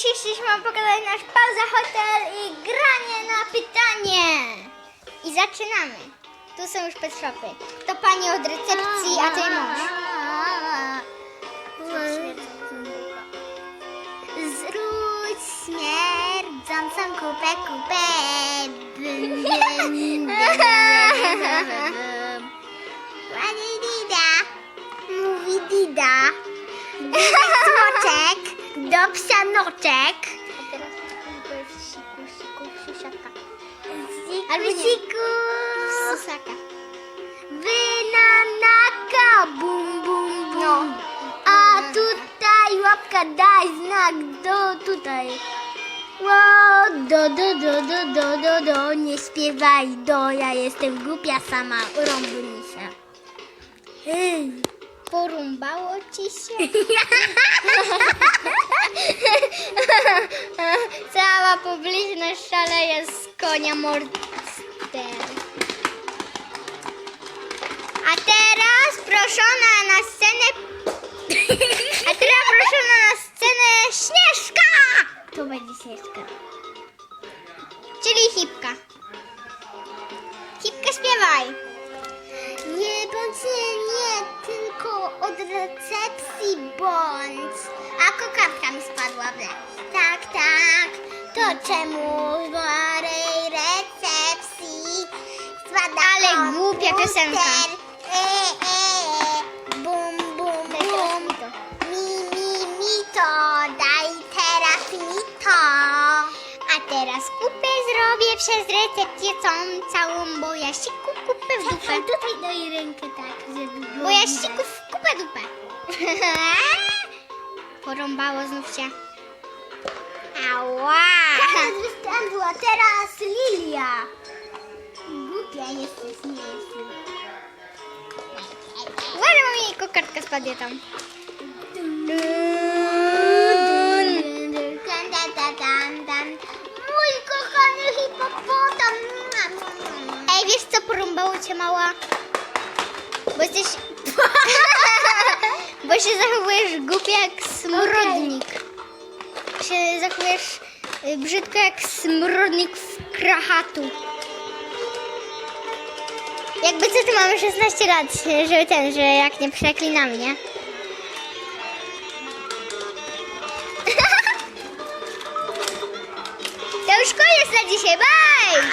dzisiaj chcieliśmy wam pokazać nasz pauza hotel i granie na pytanie. I zaczynamy. Tu są już pet shopy. To pani od recepcji, a to jej mąż. Zwróć śmierdzącą kupę, kupę. Ładnie Dida. Mówi Dida. Dida smoczek. Do psianoczek. A teraz siku, siku, siusiaka. Albo siku. Susaka. Wynanaka. Bum, bum, bum. A tutaj łapka daj znak do tutaj. Ło, do, do, do, do, do, do, do, nie śpiewaj do, ja jestem głupia sama, urąbnij się. Porąbało ci się? konia Morster. A teraz proszona na scenę. A teraz proszona na scenę Śnieżka! To będzie Śnieżka. Czyli Hipka. Hipka śpiewaj. Nie bądź nie, tylko od recepcji bądź. A kokardka mi spadła w lewo. Tak, tak. To czemu z Ale głupia piosenka. E, e, e. Bum, bum, bum. Mi, mi, mi to, daj teraz mi to. A teraz kupę zrobię przez recepcję całą, całą, bo ja siku kupę w dupę. tutaj daj rękę tak, żeby Bo ja siku w kupę dupę. Porąbało znów się. Ała! Koniec występu, a teraz Lilia. Głupia jesteś, nie jesteś. Uważaj, bo mi kokardka spadnie tam. Mój kochany hipopotam. Ej, wiesz co porąbało cię mała? Bo jesteś... Bo się zachowujesz głupio jak smrodnik. Się zachowujesz y, brzydko jak smrodnik w krachatu. Jakby co, tu mamy 16 lat, że ten, że jak nie przeklinamy, nie? To już koniec na dzisiaj, bye!